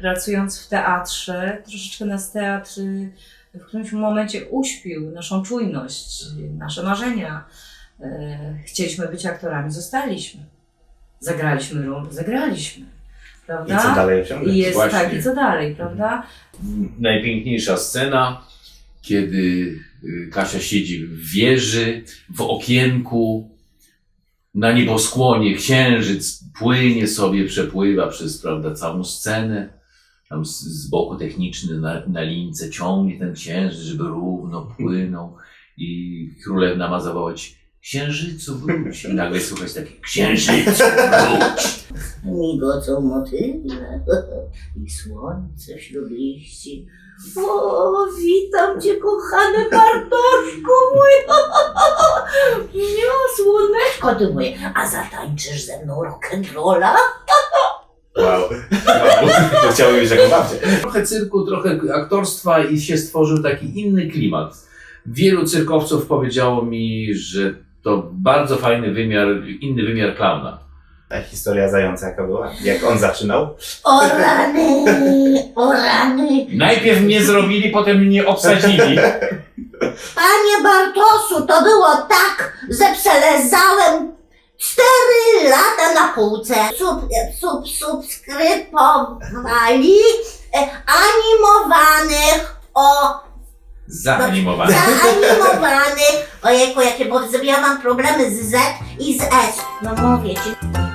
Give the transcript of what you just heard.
pracując w teatrze, troszeczkę nas teatr w którymś momencie uśpił naszą czujność, nasze marzenia. Y, Chcieliśmy być aktorami, zostaliśmy. Zagraliśmy rolę, zagraliśmy. I Prawda? co dalej osiągnąć? I jest Właśnie. tak, i co dalej, prawda? najpiękniejsza scena, kiedy y, Kasia siedzi w wieży, w okienku, na nieboskłonie księżyc płynie sobie, przepływa przez prawda, całą scenę. Tam z, z boku techniczny na, na lince ciągnie ten księżyc, żeby równo płynął i królewna ma zawołać Księżycu wróć. I nagle słychać takie Księżycu wróć. Migocą motyle i słońce wśród liści. O, witam cię, kochany Bartoszku mój. Ja, słoneczko ty moje. A zatańczysz ze mną rock'n'rolla? Wow. wow. To chciałbym mieć taką babcię. Trochę cyrku, trochę aktorstwa i się stworzył taki inny klimat. Wielu cyrkowców powiedziało mi, że to bardzo fajny wymiar, inny wymiar klauna. Ta historia zająca jaka była? Jak on zaczynał? O rany, o rany. Najpierw mnie zrobili, potem mnie obsadzili. Panie Bartosu, to było tak, że przelezałem lata na półce. Sub, sub, subskrybowali e, animowanych o Zaanimowany. zaanimowanych. Ojejku, jakie bo ja mam problemy z Z i z S. No mówię ci.